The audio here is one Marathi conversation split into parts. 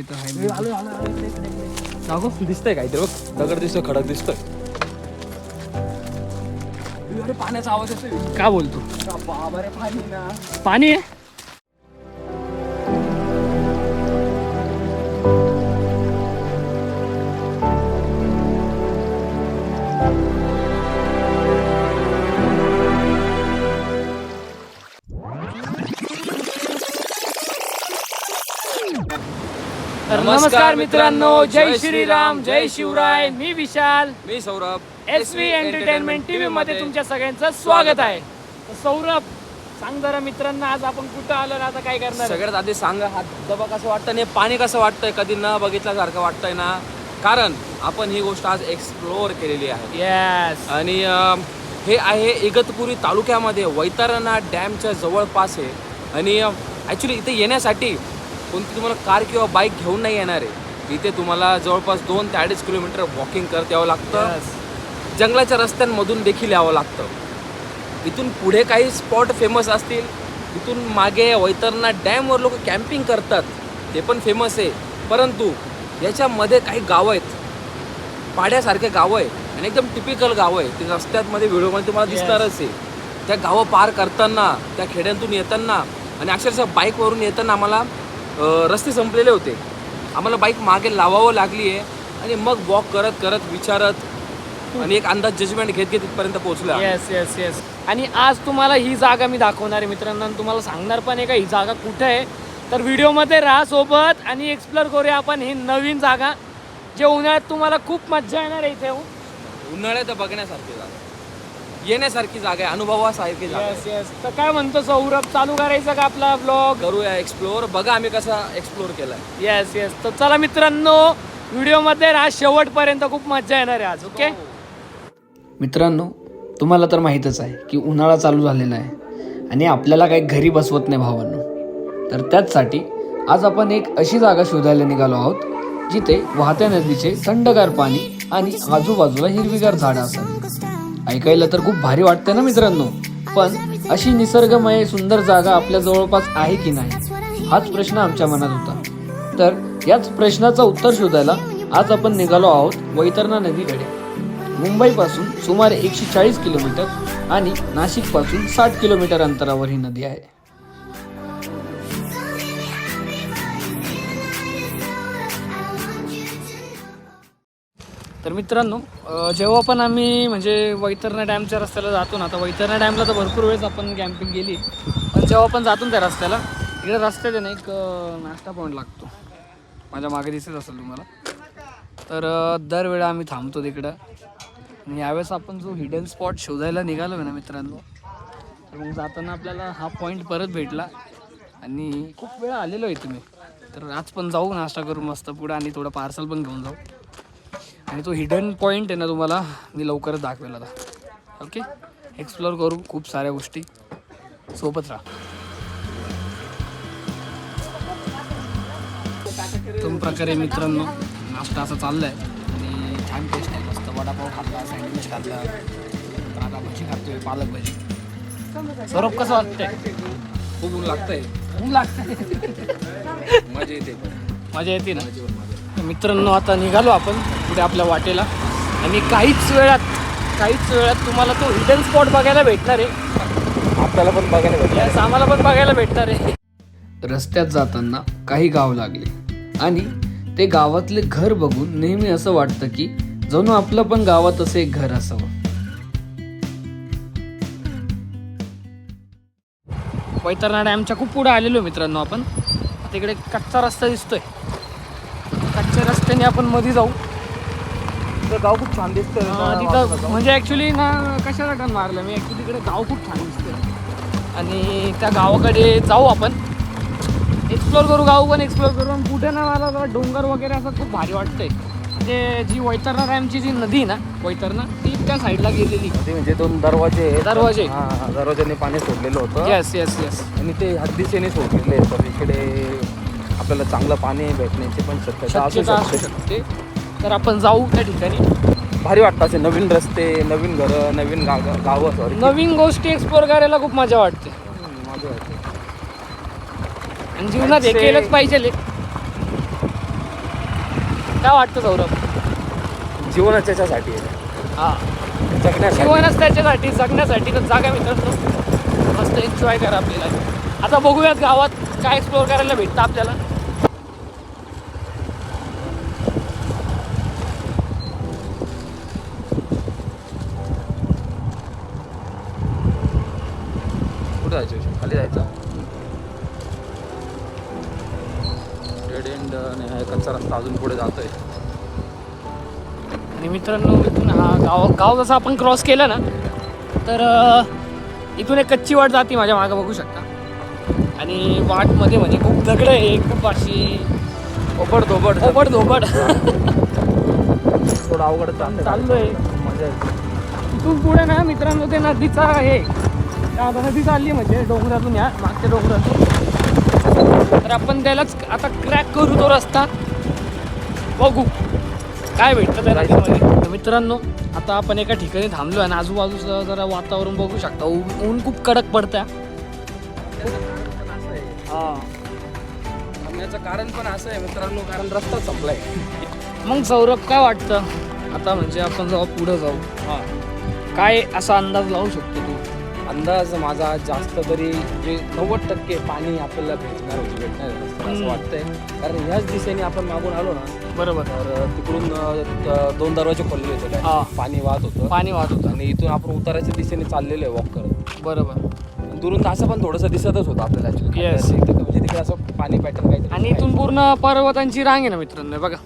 तिथं आहे जागो. दिसतंय काहीतरी बघ. दगड दिसतोय खडक दिसतोय. पाण्याचा आवाज येतोय. का बोलतो? पाणी आहे? नमस्कार मित्रांनो जय श्रीराम जय शिवराय मी विशाल. मी Saurabh. S V entertainment TV मध्ये तुमच्या सगळ्यांचं स्वागत आहे. तर सौरभ सांग जरा मित्रांना आज आपण कुठं आलो ना आता काय करणार आहे? सगळ्यात आधी सांगा हा धबधबा कसं वाटतं आणि हे पाणी कसं वाटतंय? कधी न बघितल्यासारखं वाटतंय ना? कारण आपण ही गोष्ट आज एक्सप्लोअर केलेली आहे. येस आणि अं, हे आहे इगतपुरी तालुक्यामध्ये वैतरणा डॅमच्या जवळपास आहे. आणि ॲक्च्युली इथे येण्यासाठी कोणती तुम्हाला कार किंवा बाईक घेऊन नाही येणार आहे. इथे तुम्हाला जवळपास दोन ते अडीच किलोमीटर वॉकिंग करत यावं लागतं. जंगलाच्या रस्त्यांमधून देखील यावं लागतं. इथून पुढे काही स्पॉट फेमस असतील. इथून मागे वैतरणा डॅमवर लोक कॅम्पिंग करतात. ते पण फेमस आहे. परंतु याच्यामध्ये काही गावं आहेत. पाड्यासारखे गावं आहे आणि एकदम टिपिकल गावं आहे ते रस्त्यामध्ये व्हिडिओमध्ये तुम्हाला. दिसणारच आहे. त्या गावं पार करताना त्या खेड्यांतून येताना आणि अक्षरशः बाईकवरून येताना आम्हाला रस्ते संपलेले होते. आम्हाला बाईक मागे लावावं लागली आहे आणि मग वॉक करत करत विचारत आणि एक अंदाज जजमेंट घेत घेत इथपर्यंत पोहोचलो. येस येस येस आणि आज तुम्हाला ही जागा मी दाखवणार आहे मित्रांनो आणि तुम्हाला सांगणार पण आहे का ही जागा कुठे आहे. तर व्हिडिओमध्ये राहा सोबत आणि एक्सप्लोर करूया आपण ही नवीन जागा. जे उन्हाळ्यात तुम्हाला खूप मज्जा येणार आहे इथे येऊन. उन्हाळ्यात बघण्यासारखी जागा येण्यासारखी जागा आहे अनुभवासारखी जागा आहे. येस येस तर काय म्हणतो सौरभ चालू करायचं का आपला ब्लॉग करूया एक्सप्लोअर बघा आम्ही कसा एक्सप्लोअर केलाय. येस येस तर चला मित्रांनो व्हिडिओमध्ये राहा. शेवटपर्यंत खूप मज्जा येणार आहे आज ओके मित्रांनो तुम्हाला तर माहीतच आहे की उन्हाळा चालू झालेला आहे आणि आपल्याला काही घरी बसवत नाही भावांनो. तर त्याचसाठी आज आपण एक अशी जागा शोधायला निघालो आहोत जिथे वाहत्या नदीचे थंडगार पाणी आणि आजूबाजूला हिरवीगार झाडं असतात. ऐकायला तर खूप भारी वाटतं ना मित्रांनो. पण अशी निसर्गमय सुंदर जागा आपल्या जवळपास आहे की नाही हाच प्रश्न आमच्या मनात होता. तर याच प्रश्नाचं उत्तर शोधायला आज आपण निघालो आहोत वैतरणा नदीकडे मुंबईपासून सुमारे एकशे चाळीस किलोमीटर आणि नाशिकपासून साठ किलोमीटर अंतरावर ही नदी आहे. तर मित्रांनो जेव्हा पण आम्ही म्हणजे वैतरणा डॅमच्या रस्त्याला जातो ना आता वैतरणा डॅमला तर भरपूर वेळेस आपण कॅम्पिंग केली. पण जेव्हा पण जातो ना त्या रस्त्याला इकडे रस्त्यात आहे ना एक नाश्ता पॉईंट लागतो. माझ्या मागे दिसत असेल तुम्हाला. तर दरवेळा आम्ही थांबतो तिकडं. आणि यावेळेस आपण जो हिडन स्पॉट शोधायला निघालो आहे ना मित्रांनो तर मग जाताना आपल्याला हा पॉईंट परत भेटला. आणि खूप वेळा आलेलो आहे तुम्ही. तर आज पण जाऊ नाश्ता करू मस्त पुढं आणि थोडं पार्सल पण घेऊन जाऊ. आणि तो हिडन पॉईंट आहे ना तुम्हाला मी लवकरच दाखवेल आता. ओके एक्सप्लोअर करू खूप साऱ्या गोष्टी. सोबत राहा. दोन प्रकारे मित्रांनो नाश्ता असा चाललाय. आणि छान टेस्ट आहे. मस्त वडापाव खाल्ला सँडविच खाल्ला. कांदा भजी खातोय पालक भजी. स्वरूप कसं वाटतंय? खूप ऊन लागतंय. खूप लागतंय. मजा येते. मजा येते ना? तर मित्रांनो आता निघालो आपण. पुढे आपल्या वाटेला. आणि काहीच वेळात काहीच वेळात तुम्हाला तो हिडन स्पॉट बघायला भेटणार आहे. आपल्याला पण बघायला भेटलं Yes, आम्हाला पण बघायला भेटणार आहे. रस्त्यात जाताना काही गाव लागले. आणि ते गावातले घर बघून नेहमी असं वाटतं की जणू आपलं पण गावात असं एक घर असावं. वैतरणा डॅमच्या खूप पुढे आलेलो मित्रांनो आपण. तिकडे कच्चा रस्ता दिसतोय. कच्च्या रस्त्याने आपण मध्ये जाऊ. गाव खूप छान दिसतंय. अं, तिथं म्हणजे ॲक्च्युली ना कशाला टर्न मारलं? मी ॲक्च्युली तिकडे गाव खूप छान दिसतंय. आणि त्या गावाकडे जाऊ आपण. एक्सप्लोर करू गाव पण एक्सप्लोर करू. आणि कुठे ना मला जरा डोंगर वगैरे असं खूप भारी वाटतंय. म्हणजे जी वैतरणा डॅमची जी नदी ना वैतरणा ती त्या साईडला गेलेली. ते म्हणजे दोन दरवाजे. दरवाजे. हा, हा, दरवाजाने पाणी सोडलेलं होतं. येस येस येस आणि ते हद्दीसेने सोडलेले. तर इकडे आपल्याला चांगलं पाणी भेटण्याची पण शक्यता असू शकते. तर आपण जाऊ त्या ठिकाणी. भारी वाटतं असे नवीन रस्ते नवीन घरं नवीन गाव गावं सॉरी नवीन गोष्टी एक्सप्लोर करायला खूप मजा वाटते. आणि जीवनात हे केलंच पाहिजे. काय वाटतं सौरभ? जीवनच त्याच्यासाठी आहे. हा. जगण्यासाठी. जीवनच त्याच्यासाठी जगण्यासाठी. तर जागा मित्रांनो मस्त एन्जॉय करा आपली लाईफ आता बघूयात गावात काय एक्सप्लोअर करायला भेटतं आपल्याला. कुठे जायचं? खाली जायचं? डेड एंड आणि हा कच्चा रस्ता अजून पुढे जातोय. आणि मित्रांनो इथून हा गाव गाव जसं आपण क्रॉस केलं ना तर इथून एक कच्ची वाट जाते माझ्या मागं बघू शकता. आणि वाटमध्ये म्हणजे खूप दगड आहे खूप अशी ओबड धोबड. ओबड धोबड. थोडं अवघड. चाललोय. मजा येते. इथून पुढे ना मित्रांनो ते नदीचा हे आता नदी चालली म्हणजे डोंगरातून या मागच्या डोंगरातून. तर आपण त्यालाच आता क्रॅक करू तो रस्ता. बघू. काय भेटतं त्या नदीमध्ये तर मित्रांनो आता आपण एका ठिकाणी थांबलो आणि आजूबाजूचं जरा वातावरण बघू शकता. ऊन ऊन खूप कडक पडत्या. हा. थांबण्याचं कारण पण असं आहे मित्रांनो कारण रस्ता संपलाय. मग सौरभ काय वाटतं? आता म्हणजे आपण जेव्हा पुढं जाऊ हा. काय असा अंदाज लावू शकतो तू? अंदाज माझा जास्त तरी जे नव्वद टक्के पाणी आपल्याला भेटणार होती भेटणार असं. वाटतंय कारण ह्याच दिशेने आपण मागून आलो ना बरोबर तर तिकडून अं, दोन दरवाजे खोलले होते. हा. पाणी वाहत होतं पाणी वाहत होतं आणि इथून आपण उताराच्या दिशेने चाललेलो आहे वॉक करत बरोबर आणि दुरून असं पण थोडंसं दिसतच होतं आपल्याला actually. Yes. इकडे- म्हणजे तिकडे असं पाणी पॅटर्न काहीतरी आणि इथून पूर्ण पर्वतांची रांग आहे ना मित्रांनो हे बघा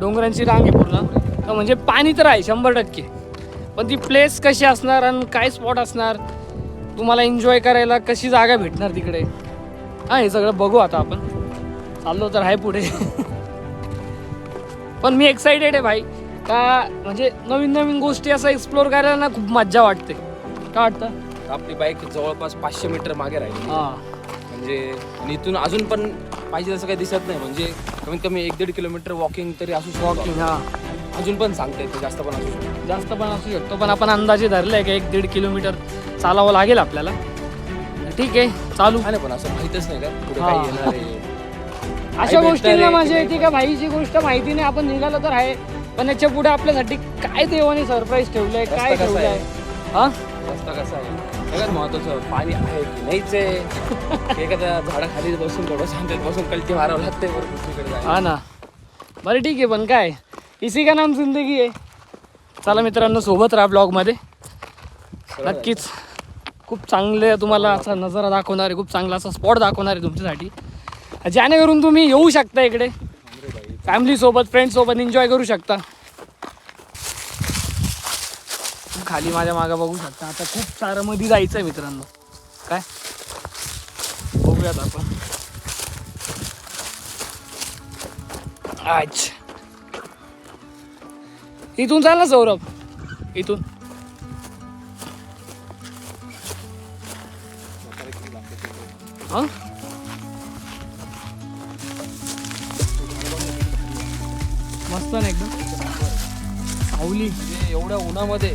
डोंगरांची रांग आहे पूर्ण तर म्हणजे पाणी तर आहे शंभर टक्के पण ती प्लेस कशी असणार आणि काय स्पॉट असणार? तुम्हाला एन्जॉय करायला कशी जागा भेटणार तिकडे? हा हे सगळं बघू आता आपण. चाललो तर आहे पुढे. पण मी एक्साइटेड आहे भाई. का म्हणजे नवीन नवीन गोष्टी असं एक्सप्लोर करायला ना खूप मज्जा वाटते. काय वाटतं? आपली बाईक जवळपास पाचशे मीटर मागे राहिली. हां. म्हणजे आणि इथून अजून पण पाहिजे तसं काही दिसत नाही. म्हणजे कमीत कमी एक दीड किलोमीटर वॉकिंग तरी असू शकतो. वॉकिंग हां. अजून पण सांगता येते जास्त पण असू शकतो जास्त पण असू शकतो. पण आपण अंदाजे धरलाय की एक दीड किलोमीटर चालावं लागेल आपल्याला. ठीक आहे चालू. हा नाही पण असं माहितच नाही का पुढे हा. येणार आहे. अशा भेटणार गोष्टींना आहे की नाही येते का? भाईची गोष्ट माहिती नाही आपण निघालो तर आहे. पण याच्यापुढे आपल्यासाठी काय देवाने सरप्राईज ठेवलंय काय कसा ठेवलंय? आहे? हा? रस्ता कसा आहे? सगळ्यात महत्वाचं पाणी आहे की नाहीच आहे. एखाद्या झाडाखाली बसून थोडं शांततेत बसून कलटी मारावं लागते बरं दुसरीकडे जायला. हा ना. बरं ठीक आहे पण काय? इसी का नाम जिंदगी आहे चला मित्रांनो सोबत राहा ब्लॉगमध्ये नक्कीच खूप चांगले तुम्हाला असा नजारा दाखवणार आहे खूप चांगला असा स्पॉट दाखवणार आहे तुमच्यासाठी. जेणेकरून तुम्ही येऊ शकता इकडे. फॅमिली सोबत फ्रेंड सोबत एन्जॉय करू शकता. खाली माझ्या मागं बघू शकता. आता खूप सारं मध्ये जायचं आहे मित्रांनो. काय? बघूयात आपण. अच्छा. इथून चाल सौरभ. इथून. हा? मस्त ना एकदम. सावली म्हणजे एवढ्या उन्हामध्ये.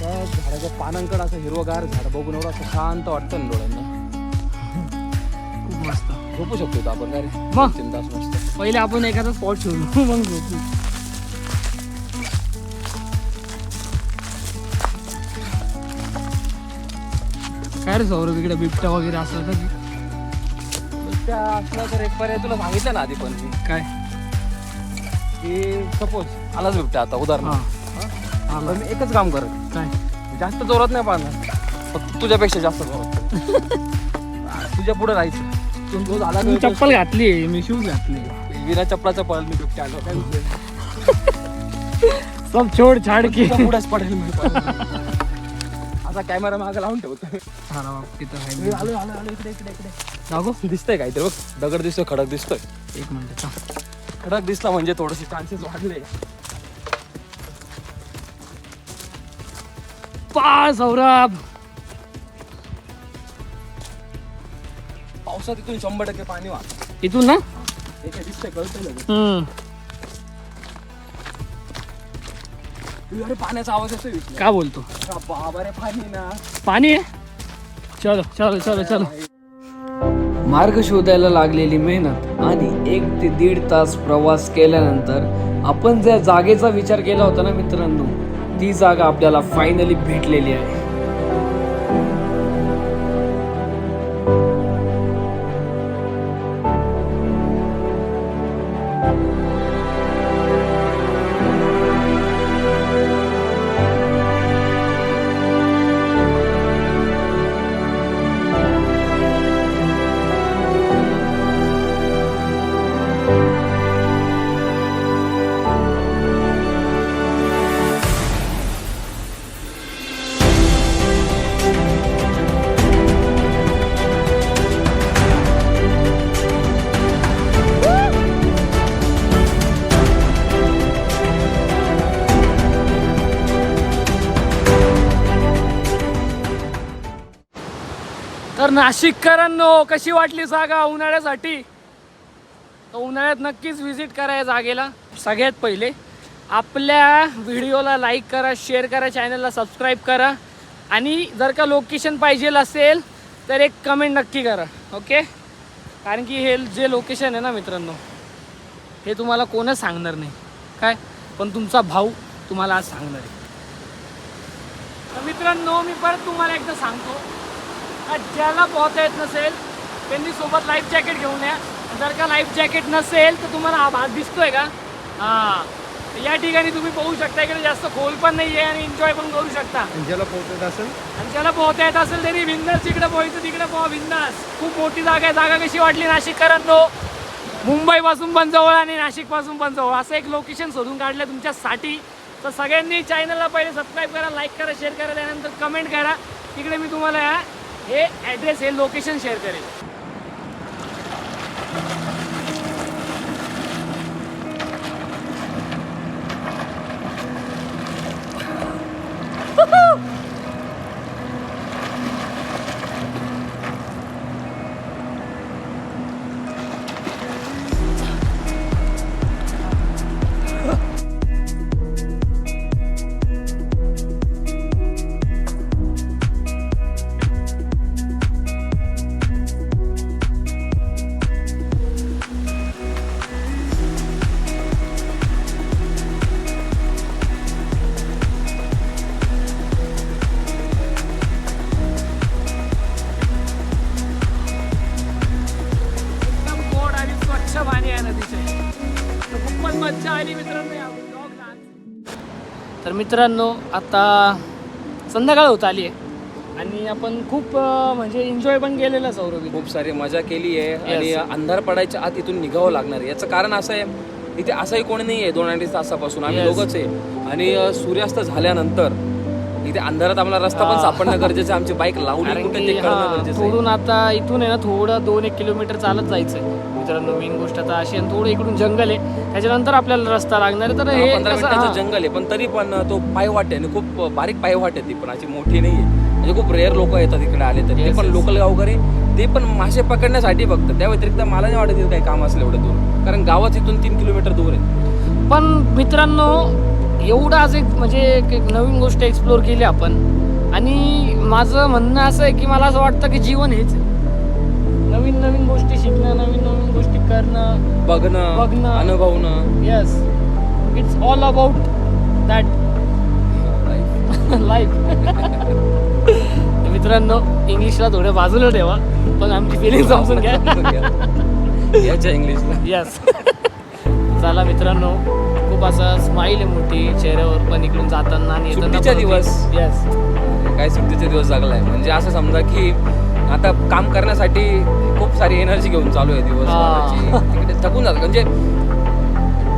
त्या झाडाच्या पानांकडे असं हिरवगार झाड बघून एवढं असं शांत वाटतं ना डोळ्यांना. खूप मस्त. झोपू शकतो इथं आपण काय रे? मग? तीन तास मस्त. पहिले आपण एखादा स्पॉट शोधू. मग झोपू. काय रे सौरभ इकडे बिबट्या वगैरे असलं तर त्या असला तर एक पर्याय तुला सांगितलं ना आधी पण मी. काय? की सपोज आलाच बिबट्या आता हा. उदाहरण आला. मी एकच काम करत. काय? जास्त जोरात नाही पाहणार. फक्त तुझ्यापेक्षा जास्त जोरात. तुझ्या पुढे राहायचं. तू रोज आला तर चप्पल घातली मी शूज घातले विना चपलाचा पळ मी बिबट्या आलो. काय विषय? सब छोड छाड की. तुझ्या पुढेच पडेल मी. असा कॅमेरा मागे लावून ठेवतो. हा तिथं. आलो आलो आलो इकडे इकडे इकडे. दाखव दिसतंय काहीतरी बघ. दगड दिसतोय खडक दिसतोय. एक मिनिट. खडक दिसला म्हणजे थोडेसे चान्सेस वाढले. पा सौरभ! पावसात इथून शंभर टक्के पाणी वाहत. इथून ना? दिसतंय कळतंय लगेच. अरे पाण्याचा आवाज इथला. काय बोलतो? बाबा रे पाणी ना. पाणी आहे? चलो चलो चलो चलो. मार्ग शोधायला लागलेली मेहनत आणि एक ते दीड तास प्रवास केल्यानंतर आपण ज्या जागेचा विचार केला होता ना मित्रांनो ती जागा आपल्याला फायनली भेटलेली आहे. तर नाशिककरांनो कशी वाटली जागा उन्हाळ्यासाठी? तर उन्हाळ्यात नक्कीच व्हिजिट करा या जागेला. सगळ्यात पहिले आपल्या व्हिडिओला लाईक करा शेअर करा चॅनलला सबस्क्राईब करा. आणि जर का लोकेशन पाहिजे असेल तर एक कमेंट नक्की करा ओके कारण की हे जे लोकेशन आहे ना मित्रांनो हे तुम्हाला कोणच सांगणार नाही. काय? पण तुमचा भाऊ तुम्हाला आज सांगणार आहे. तर मित्रांनो मी परत तुम्हाला एकदा सांगतो. ज्याला पोहता येत नसेल त्यांनी सोबत लाईफ जॅकेट घेऊन या. जर का लाईफ जॅकेट नसेल तर तुम्हाला हा भाग दिसतोय का? हां. या ठिकाणी तुम्ही पोहू शकता इकडे जास्त खोल पण नाही आहे आणि एन्जॉय पण करू शकता. ज्याला पोहोचत असेल? आणि ज्याला पोहता येत असेल तरी बिंदास जिकडे पोहायचं तिकडे पोहा बिंदास खूप मोठी जागा आहे जागा कशी वाटली नाशिककरांनो? मुंबईपासून पण जवळ आणि नाशिकपासून पण जवळ. असं एक लोकेशन शोधून काढलं तुमच्यासाठी. तर सगळ्यांनी चॅनलला पहिले सबस्क्राईब करा लाईक करा शेअर करा त्यानंतर कमेंट करा. तिकडे मी तुम्हाला या- हे ॲड्रेस हे लोकेशन शेअर करेल. मित्रांनो आता संध्याकाळ होत आली आहे. आणि आपण खूप म्हणजे एन्जॉय पण केलेलं सौरभ खूप सारी मजा केली आहे आणि अंधार पडायच्या आत इथून निघावं लागणार आहे. याचं कारण असं आहे इथे असंही कोणी नाही आहे दोन अडीच तासापासून. आम्ही. दोघंच आहे. आणि सूर्यास्त झाल्यानंतर इथे अंधारात आम्हाला रस्ता पण सापडणं गरजेचं आहे. आमची बाईक थोडून आता इथून आहे ना थोडं दोन एक किलोमीटर चालत जायचंय. मित्रांनो मेन गोष्ट आता अशी आणि थोडं इकडून जंगल आहे. त्याच्यानंतर आपल्याला रस्ता लागणार आहे. तर हे पंधरा कसं- मिनिटाचं हा. जंगल आहे पण तरी पण तो पायवाट आहे आणि खूप बारीक पायवाट आहे ती पण अशी मोठी नाही आहे म्हणजे खूप रेअर लोक येतात इकडे आले तर. ते Yes, पण yes. लोकल गावकरी ते पण मासे पकडण्यासाठी फक्त त्या व्यतिरिक्त मला नाही वाटत इथं काही काम असलं एवढं दूर. कारण गावात इथून तीन किलोमीटर दूर आहे. पण मित्रांनो एवढं आज एक म्हणजे एक एक नवीन गोष्ट एक्सप्लोर केली आपण. आणि माझं म्हणणं असं आहे की मला असं वाटतं की जीवन हेच आहे. नवीन नवीन गोष्टी शिकणं नवीन नवीन गोष्टी करणं बघणं बघणं. अनुभवणं. Yes it's all about that life मित्रांनो इंग्लिशला थोडं बाजूला ठेवा पण आमची फिलिंग समजून घ्या. याच्या इंग्लिशला यस चला मित्रांनो खूप असं स्माईल आहे मोठी चेहऱ्यावर पण इकडून जाताना आणि दिवस. येस काय सुट्टीचे दिवस जगलाय म्हणजे असं समजा की आता काम करण्यासाठी खूप सारी एनर्जी घेऊन चालू आहे दिवस तिकडे थकून जातं. म्हणजे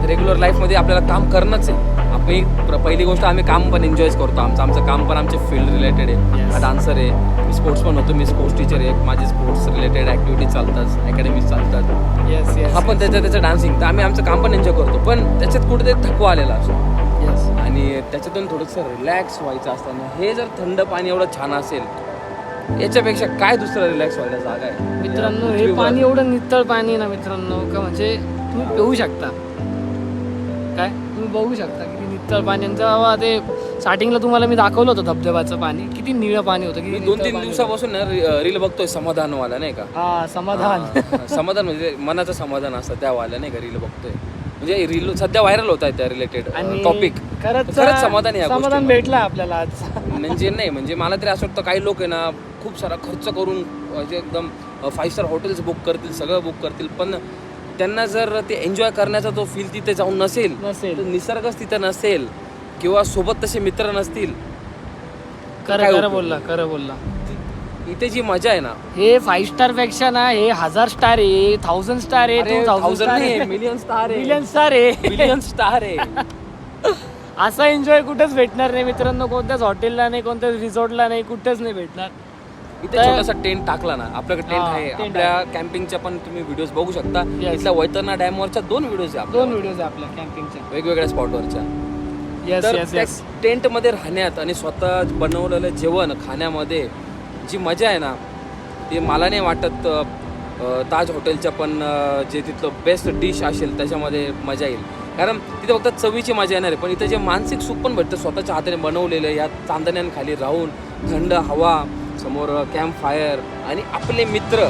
रेग्युलर लाईफमध्ये आपल्याला काम करणंच आहे. आपली पहिली गोष्ट आम्ही काम पण एन्जॉयच करतो. आमचं आमचं काम पण आमचे फील्ड रिलेटेड आहे. डान्सर आहे. मी स्पोर्ट्स पण होतो. मी स्पोर्ट्स टीचर आहे. माझे स्पोर्ट्स रिलेटेड ॲक्टिव्हिटीज चालतात. अकॅडमीज चालतात. येस येस हा पण त्याचं त्याचं डान्सिंग तर आम्ही आमचं काम पण एन्जॉय करतो. पण त्याच्यात कुठेतरी थकवा आलेला असतो. येस आणि त्याच्यातून थोडंसं रिलॅक्स व्हायचं असताना हे जर थंड पाणी एवढं छान असेल याच्यापेक्षा काय दुसरं रिलॅक्स व्हायला जागा आहे? मित्रांनो हे पृथ्वीवर. पाणी एवढं नितळ पाणी आहे ना मित्रांनो का म्हणजे तुम्ही पिऊ शकता. काय? तुम्ही बघू शकता किती नितळ पाणी आणि ते स्टार्टिंगला तुम्हाला मी दाखवलं होतं धबधब्याचं पाणी किती निळं पाणी होतं मी किती दोन नितळ तीन पाणी दिवसापासून ना रील बघतोय समाधानवाला नाही का? होतं. हा समाधान. हा, समाधान म्हणजे मनाचं समाधान असतं त्या वाल्या नाही का रील बघतोय. म्हणजे रील सध्या व्हायरल होत आहे त्या रिलेटेड आणि टॉपिक खरंच खरंच समाधान आहे या समाधान. भेटलं आपल्याला आज. म्हणजे नाही म्हणजे मला तरी असं वाटतं काही लोक आहे ना खूप सारा खर्च करून म्हणजे एकदम फाईव्ह स्टार हॉटेल्स बुक करतील सगळं बुक करतील. पण त्यांना जर ते एन्जॉय करण्याचा तो फील तिथे जाऊन नसेल नसेल. तर निसर्गच तिथं नसेल किंवा सोबत तसे मित्र नसतील खरं खरं? बोलला खरं बोलला. इथे जी मजा आहे ना. हे फाईव्ह स्टारपेक्षा ना हे हजार स्टार आहे थाउजंड स्टार आहे टू थाउजंड मिलियन स्टार आहे. मिलियन स्टार आहे. मिलियन स्टार आहे. असा एन्जॉय कुठेच भेटणार नाही मित्रांनो. कोणत्याच हॉटेलला नाही कोणत्याच रिसॉर्टला नाही कुठेच नाही भेटणार. इथे छोटासा टेंट टाकला ना. आपल्याकडे टेंट हा, आहे. tent आपल्या कॅम्पिंगच्या पण तुम्ही व्हिडिओज बघू शकता. Yes. इथल्या वैतरणा डॅमवरच्या दोन व्हिडिओज आहे आपल्या दोन व्हिडिओज आहे आपल्या कॅम्पिंगच्या वेगवेगळ्या स्पॉटवरच्या येस तर येस त्या येस टेंटमध्ये राहण्यात आणि स्वतः बनवलेलं जेवण खाण्यामध्ये जी मजा आहे ना ती मला नाही वाटत अ, अ, ताज हॉटेलच्या पण अ, जे तिथलं बेस्ट डिश असेल त्याच्यामध्ये मजा येईल. कारण तिथे फक्त चवीची मजा येणार आहे. पण इथं जे मानसिक सुख पण भेटतं. स्वतःच्या हाताने बनवलेलं या चांदण्यांखाली राहून थंड हवा समोर कॅम्प फायर आणि आपले मित्र.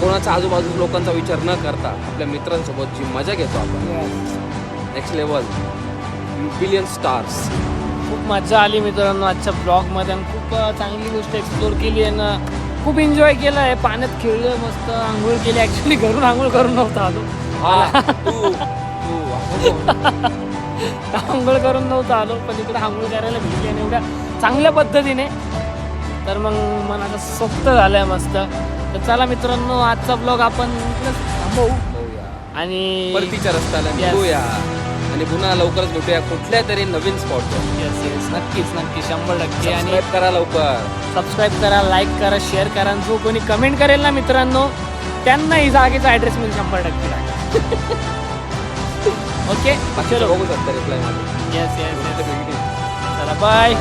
कोणाचा आजूबाजू लोकांचा विचार न करता आपल्या मित्रांसोबत जी मजा घेतो आपण. नेक्स्ट लेवल बिलियन स्टार्स खूप मजा आली मित्रांनो आजच्या ब्लॉगमध्ये आणि खूप चांगली गोष्ट एक्सप्लोर केली आहे ना खूप एन्जॉय केलं आहे. पाण्यात खेळलं मस्त आंघोळ केली. ॲक्च्युली घरून आंघोळ करून नव्हतं आलो. हा आंघोळ करून नव्हतं आलो पण इकडे आंघोळ करायला भेटली आणि एवढ्या चांगल्या पद्धतीने. तर मग मनाला सोप्त झालंय मस्त. तर चला मित्रांनो आजचा ब्लॉग आपण थांबवू. आणि परतीच्या रस्त्याला. निघूया. आणि पुन्हा लवकरच भेटूया कुठल्या तरी नवीन स्पॉटवर येस येस नक्कीच नक्की शंभर टक्के. आणि सबस्क्राईब करा लवकर. सबस्क्राईब करा लाईक करा शेअर करा. आणि जो कोणी कमेंट करेल ना मित्रांनो त्यांना ही जागेचा ॲड्रेस मी शंभर टक्के. टाका ओके बाकीचं चलो बघू शकता रिप्लायमध्ये येस येस येस चला बाय